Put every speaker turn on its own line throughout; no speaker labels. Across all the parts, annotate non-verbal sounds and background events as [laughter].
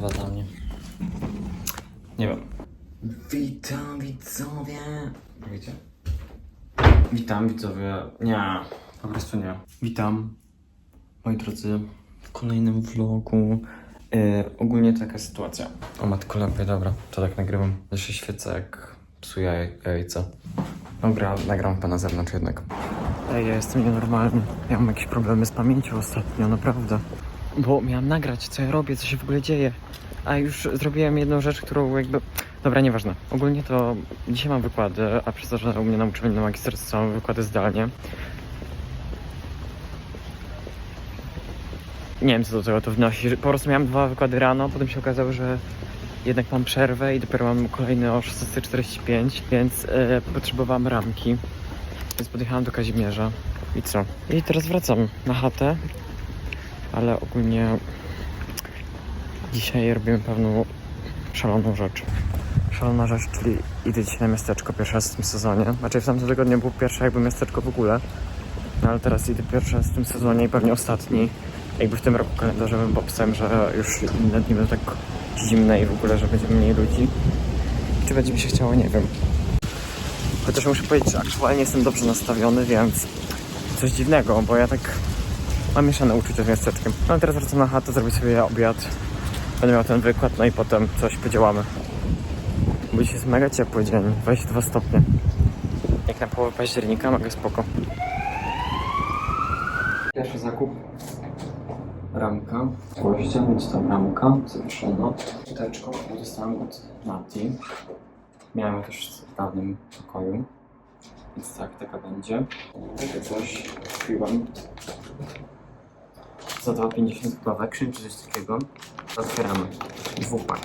perspektywa dla mnie. Nie wiem.
Witam widzowie.
Wiecie? Witam widzowie. Nie, po prostu nie. Witam, moi drodzy, w kolejnym vlogu. Yy, ogólnie taka sytuacja. O matko lepiej, dobra, to tak nagrywam. Jeszcze świecę jak psu jaj, jajce. Dobra, nagram pana na zewnątrz jednak. Ej, ja jestem nienormalny. Ja mam jakieś problemy z pamięcią ostatnio, naprawdę. Bo miałam nagrać, co ja robię, co się w ogóle dzieje. A już zrobiłem jedną rzecz, którą jakby... Dobra, nieważne. Ogólnie to dzisiaj mam wykłady, a przez to, że u mnie na uczelni na magisterstwie są wykłady zdalnie. Nie wiem, co do tego to wnosi. Po prostu miałem dwa wykłady rano, potem się okazało, że jednak mam przerwę i dopiero mam kolejny o 16.45, więc e, potrzebowałam ramki. Więc podjechałam do Kazimierza. I co? I teraz wracam na chatę, ale ogólnie dzisiaj robimy pewną szaloną rzecz. Szalona rzecz, czyli idę dzisiaj na miasteczko pierwszy raz w tym sezonie. Znaczy w tamtym tygodniu było pierwsze jakby miasteczko w ogóle. No ale teraz idę pierwszy raz w tym sezonie i pewnie ostatni. Jakby w tym roku kalendarzowym, bo pisałem, że już inne dni będą tak zimne i w ogóle, że będzie mniej ludzi. Czy będzie mi się chciało, nie wiem. Chociaż muszę powiedzieć, że aktualnie jestem dobrze nastawiony, więc coś dziwnego, bo ja tak mam mieszane uczucia z miasteczkiem. No teraz wracam na chatę, zrobię sobie obiad. Będę miał ten wykład, no i potem coś podziałamy. Bo dzisiaj jest mega ciepły dzień, 22 stopnie. Jak na połowę października, mega spoko. Pierwszy zakup. Ramka. Gwoździa, więc tam ramka zawieszona. Którą dostałem od Mati. Miałem też w dawnym pokoju. Więc tak, taka będzie. Takie coś kupiłem. Za 2,50 chyba w Action czy coś takiego. Otwieramy. Dwupak.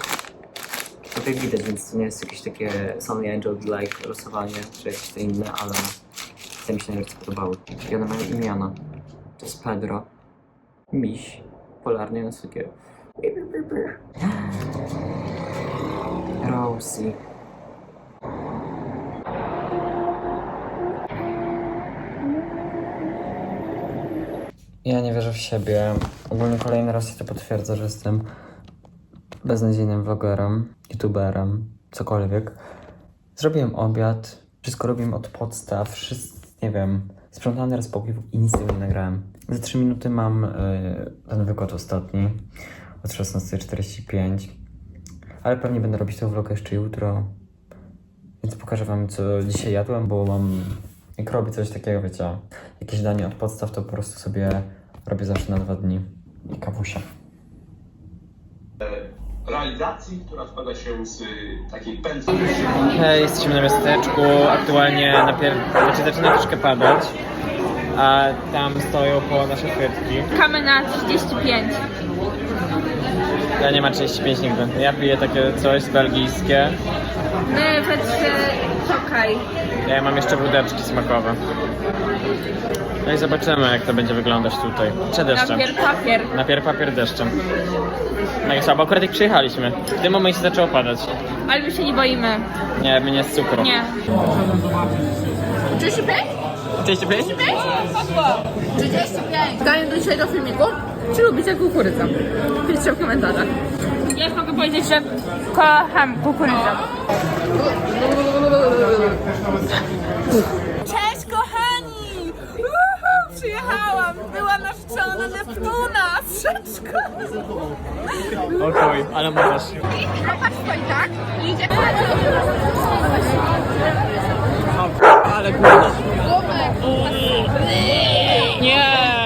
Tutaj widać, więc to nie jest jakieś takie Sony Angel-like losowanie, czy jakieś inne, ale te mi się najbardziej podobały. I one mają imiona. To jest Pedro, Miś, Polarny Językier. [gasps] Rosie. Ja nie wierzę w siebie. Ogólnie kolejny raz się to potwierdza, że jestem beznadziejnym vlogerem, youtuberem, cokolwiek. Zrobiłem obiad, wszystko robiłem od podstaw, wszystko, nie wiem, sprzątany raz pokój i nic nie nagrałem. Za 3 minuty mam y, ten wykład ostatni od 16.45, ale pewnie będę robić tego vloga jeszcze jutro, więc pokażę wam co dzisiaj jadłem, bo mam, jak robię coś takiego, wiecie, jakieś danie od podstaw, to po prostu sobie robię zawsze na dwa dni i kawusia.
realizacji, która składa się z y, takiej pętli.
Hej, jesteśmy na miasteczku. Aktualnie napier- znaczy zaczyna troszkę padać. A tam stoją po nasze frytki.
Czekamy na 35.
Ja nie ma 35 nigdy. Ja piję takie coś belgijskie.
My we trzy czekaj.
Ja mam jeszcze wódeczki smakowe. No i zobaczymy jak to będzie wyglądać tutaj. Przed deszczem.
Papier, papier.
Napier papier deszczem. No i co, bo akurat jak przyjechaliśmy. W tym momencie zaczęło padać.
Ale my się nie boimy.
Nie, my nie z cukru.
Nie. 35?
35?
35. Pytanie do dzisiejszego filmiku. Czy lubicie kukurydzę? Piszcie w komentarzach. Ja mogę powiedzieć, że kocham kukurydzę. Cześć kochani! Uhu, przyjechałam! Byłam narzeczona na Neptuna w przedszkolu.
Okej, ale możesz.
Patrz stoi tak i idzie
Ale kurwa. Nie,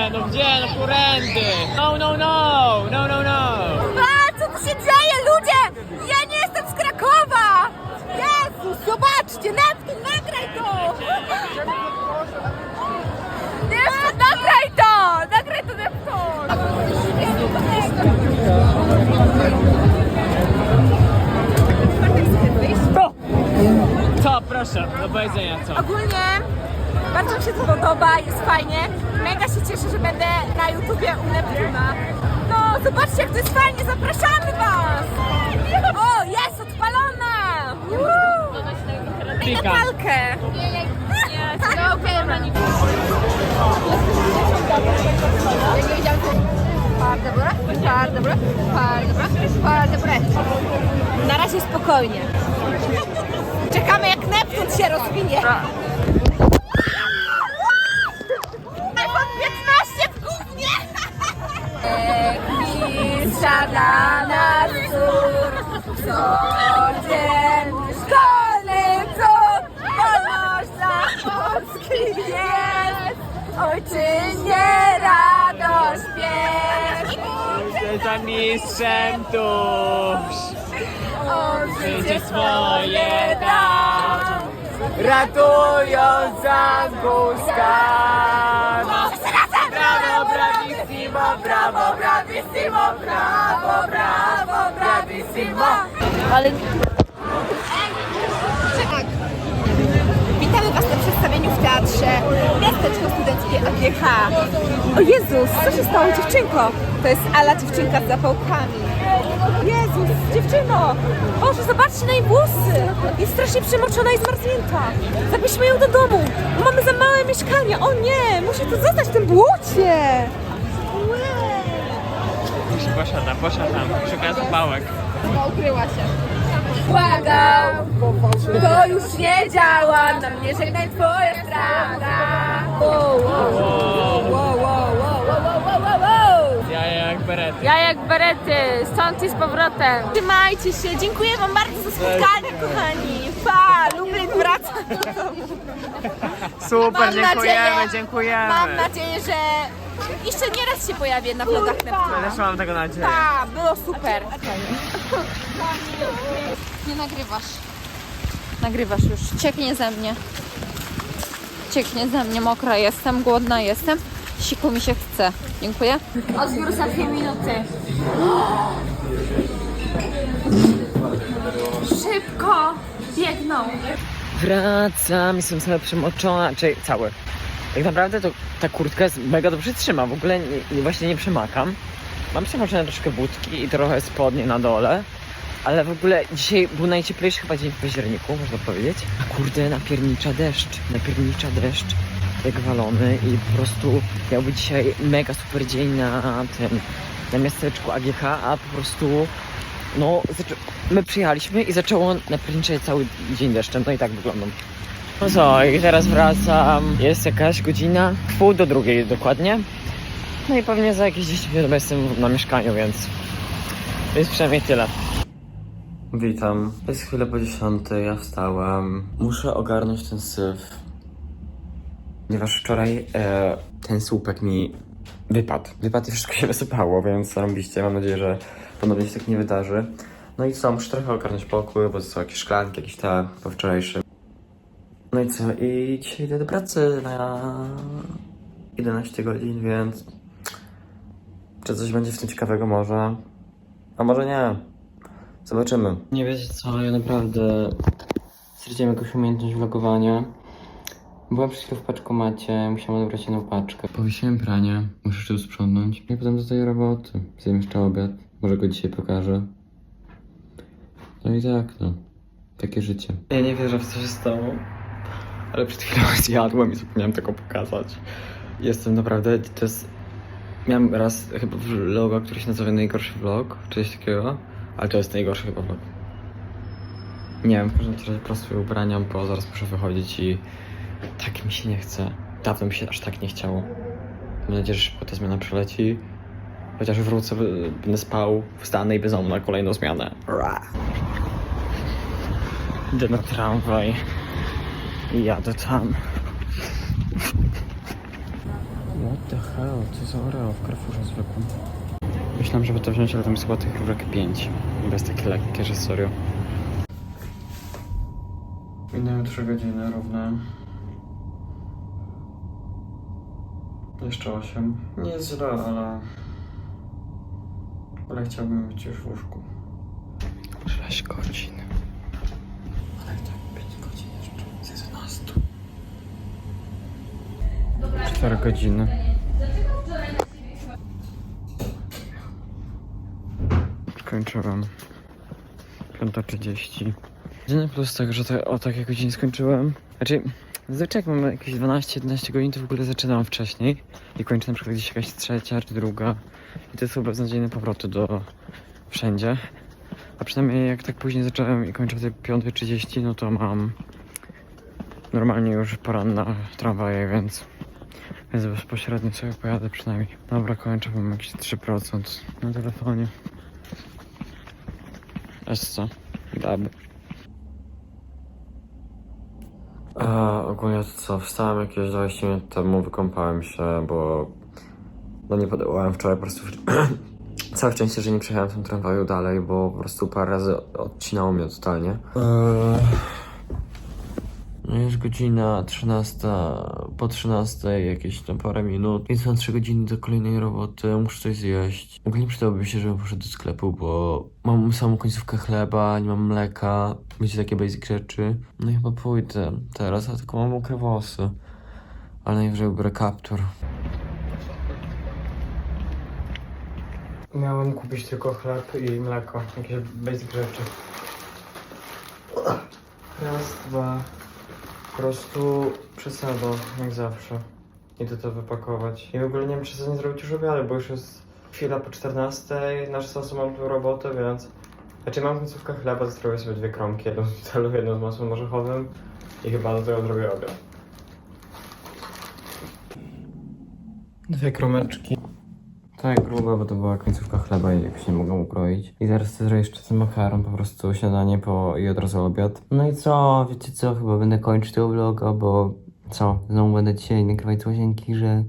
Proszę, do powiedzenia co.
Ogólnie bardzo mi się to podoba, jest fajnie. Mega się cieszę, że będę na YouTubie u Neptuna. No, zobaczcie, jak to jest fajnie, zapraszamy Was! O, jest odpalona! Woo! Daj
Klika.
Natalkę! Par [laughs] dobre. Na razie spokojnie więc się rozwinie. Tak. iPhone 15 w eee, siada na cór, co dzień w szkole, co wolność dla Polski jest. Ojczyźnie radość pies.
Za mistrzem tuż,
O
życie swoje dam. Ratując Angusta
Brawo, bravissimo, brawo, bravissimo, brawo, brawo, bravissimo. Ale... Tak. Witamy Was na przedstawieniu w teatrze Miasteczko Studenckie AGH. O Jezus, co się stało dziewczynko? To jest Ala dziewczynka z zapałkami. Jezus, dziewczyno! Boże, zobaczcie na jej włosy! Jest strasznie przemoczona i zmarznięta. Zabierzmy ją do domu. bo Mamy za małe mieszkanie. O nie, musi tu zostać w tym błocie.
Posiada, posiadam, szuka zapałek
Ukryła się. Błagał, to już nie działa, na mnie żegnaj twoja wow, wow, wow, wow, wow,
berety
Ja jak berety, stąd i z powrotem. Trzymajcie się, dziękuję wam bardzo za spotkanie, kochani. Pa, Lublin wraca do domu.
Super,
Mam
dziękujemy,
nadzieję-
dziękujemy
Mam nadzieję, że jeszcze nie raz się pojawię na vlogach Neptuna.
Też mam tego nadzieję
Pa, było super. Nie nagrywasz. Nagrywasz już. Cieknie ze mnie. Cieknie ze mnie. Mokra jestem, głodna jestem. Siku mi się chce. Dziękuję. Odbiór za dwie minuty. Szybko biegną.
Wracam, jestem cały przemoczona, czyli cały. Tak naprawdę to ta kurtka jest mega dobrze trzyma, w ogóle nie, nie, właśnie nie przemakam. Mam przemoczone troszkę budki i trochę spodnie na dole, ale w ogóle dzisiaj był najcieplejszy chyba dzień w październiku, można powiedzieć. A kurde, napiernicza deszcz, napiernicza deszcz, jak walony i po prostu miał być dzisiaj mega super dzień na tym, na miasteczku AGH, a po prostu no, my przyjechaliśmy i zaczęło napierniczać cały dzień deszczem, no i tak wyglądam. No co, i teraz wracam, jest jakaś godzina, pół do drugiej dokładnie. No i pewnie za jakieś 10 minut jestem na mieszkaniu, więc jest przynajmniej tyle. Witam, jest chwilę po 10, ja wstałem. Muszę ogarnąć ten syf. Ponieważ wczoraj e, ten słupek mi wypadł. Wypadł i wszystko się wysypało, więc zarobiście. Mam nadzieję, że ponownie się tak nie wydarzy. No i co, muszę trochę ogarnąć pokój, bo są jakieś szklanki, jakieś te po wczorajszym. No i co, i dzisiaj idę do pracy na 11 godzin, więc czy coś będzie w tym ciekawego może? A może nie? Zobaczymy. Nie wiecie co, ja naprawdę straciłem jakąś umiejętność vlogowania. Byłem przed chwilą w paczkomacie, musiałem odebrać jedną paczkę. Powiesiłem pranie, muszę jeszcze sprzątnąć. I potem do tej roboty. Zjem jeszcze obiad, może go dzisiaj pokażę. No i tak, no. Takie życie. Ja nie wierzę w co się stało, ale przed chwilą [laughs] zjadłem i zapomniałem tego pokazać. Jestem naprawdę, to jest... Miałem raz chyba vloga, który się nazywa najgorszy vlog, czy coś takiego, ale to jest najgorszy chyba vlog. Nie wiem, w każdym razie prostuję ubrania, bo zaraz muszę wychodzić i tak mi się nie chce. Dawno mi się aż tak nie chciało. Mam nadzieję, że szybko ta zmiana przeleci. Chociaż wrócę, będę spał, wstanę i będę na kolejną zmianę. Ra. Idę na tramwaj i jadę tam. What the hell? Co za Oreo w Carrefourze zwykłym? Myślałem, żeby to wziąć, ale tam jest chyba tych rurek 5. Bo jest takie lekkie, że serio. Minęły 3 godziny równe. Jeszcze 8. Nie jest źle, ale... Ale chciałbym być już w łóżku. 6 godzin. Ale tak 5 godzin jeszcze. Z 11. 4 godziny. Skończyłem. 5.30. Jedyny plus tego, że te, o takiej godzinie skończyłem. Znaczy, Zazwyczaj jak mamy jakieś 12-11 godzin, to w ogóle zaczynam wcześniej i kończę na przykład gdzieś jakaś trzecia czy druga. I to są beznadziejne powroty do wszędzie. A przynajmniej jak tak później zacząłem i kończę o tej 5.30, no to mam normalnie już poranna tramwaje, więc, więc bezpośrednio sobie pojadę przynajmniej. Dobra, kończę, mam jakieś 3% na telefonie. Jest co? Ogólnie to co, wstałem jakieś 20 minut temu, wykąpałem się, bo no nie podołałem wczoraj po prostu [clears throat] Całe szczęście, że nie przejechałem tym tramwaju dalej, bo po prostu parę razy odcinało mnie totalnie. Eee... No jest godzina 13, po 13 jakieś tam parę minut, więc mam 3 godziny do kolejnej roboty, muszę coś zjeść. Ogólnie przydałoby się, żebym poszedł do sklepu, bo mam samą końcówkę chleba, nie mam mleka, wiecie, takie basic rzeczy. No i chyba pójdę teraz, a tylko mam mokre włosy. Ale najwyżej ubiorę kaptur. Miałem kupić tylko chleb i mleko, jakieś basic rzeczy. Raz, dwa. Po prostu przesadą, jak zawsze. Idę to wypakować. I w ogóle nie wiem, czy co nie zrobić już obiady, bo już jest chwila po 14. Na czasu mam tu robotę, więc... Znaczy mam końcówkę chleba, zrobię sobie dwie kromki, jedną z celu, jedną z masłem orzechowym i chyba do tego zrobię obiad. Dwie kromeczki. Tak, grubo, bo to była końcówka chleba i jakoś nie mogę ukroić. I zaraz chcę zrobić jeszcze ten makaron, po prostu śniadanie po i od razu obiad. No i co, wiecie co, chyba będę kończyć tego vloga, bo co, znowu będę dzisiaj nagrywać z łazienki, że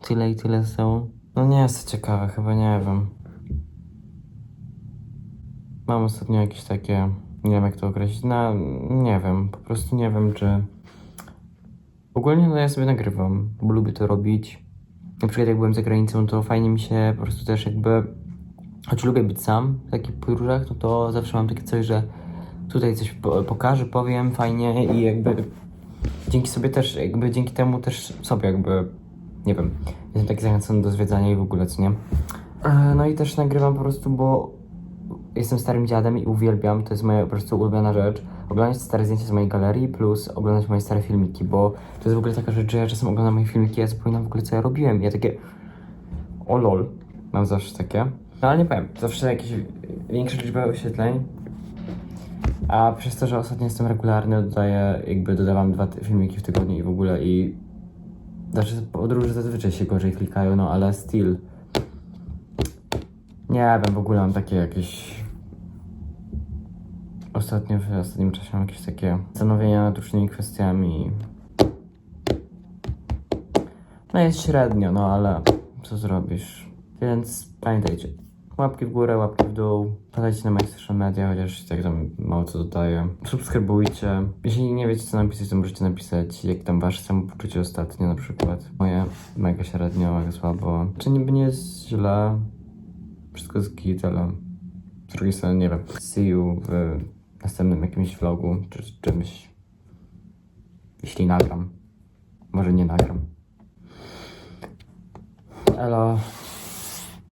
tyle i tyle są. No nie jest to ciekawe, chyba nie wiem. Mam ostatnio jakieś takie, nie wiem jak to określić, no nie wiem, po prostu nie wiem czy... Ogólnie no ja sobie nagrywam, bo lubię to robić. Na przykład jak byłem za granicą, to fajnie mi się po prostu też jakby... Choć lubię być sam w takich podróżach, no to zawsze mam takie coś, że tutaj coś po- pokażę, powiem fajnie i jakby dzięki sobie też, jakby dzięki temu też sobie jakby, nie wiem, jestem taki zachęcony do zwiedzania i w ogóle, co nie? E, No i też nagrywam po prostu, bo jestem starym dziadem i uwielbiam, to jest moja po prostu ulubiona rzecz, oglądać stare zdjęcia z mojej galerii plus oglądać moje stare filmiki, bo to jest w ogóle taka rzecz, że ja czasem oglądam moje filmiki, ja zapominam w ogóle co ja robiłem, ja takie o lol, mam zawsze takie, no ale nie powiem, zawsze jakieś większe liczby oświetleń, a przez to, że ostatnio jestem regularny, dodaję, jakby dodawam dwa filmiki w tygodniu i w ogóle i znaczy podróże zazwyczaj się gorzej klikają, no ale still. Nie wiem, w ogóle mam takie jakieś Ostatnio w ostatnim czasie mam jakieś takie zastanowienia nad różnymi kwestiami. No jest średnio, no ale co zrobisz? Więc pamiętajcie, łapki w górę, łapki w dół, padajcie na moje social media, chociaż tak tam mało co dodaję. Subskrybujcie. Jeśli nie wiecie co napisać, to możecie napisać, jak tam wasze samopoczucie ostatnio na przykład. Moje mega średnio, mega słabo. Czy niby nie jest źle, wszystko jest git, ale z drugiej strony nie wiem. See you w następnym jakimś vlogu, czy czymś. Jeśli nagram. Może nie nagram. Elo.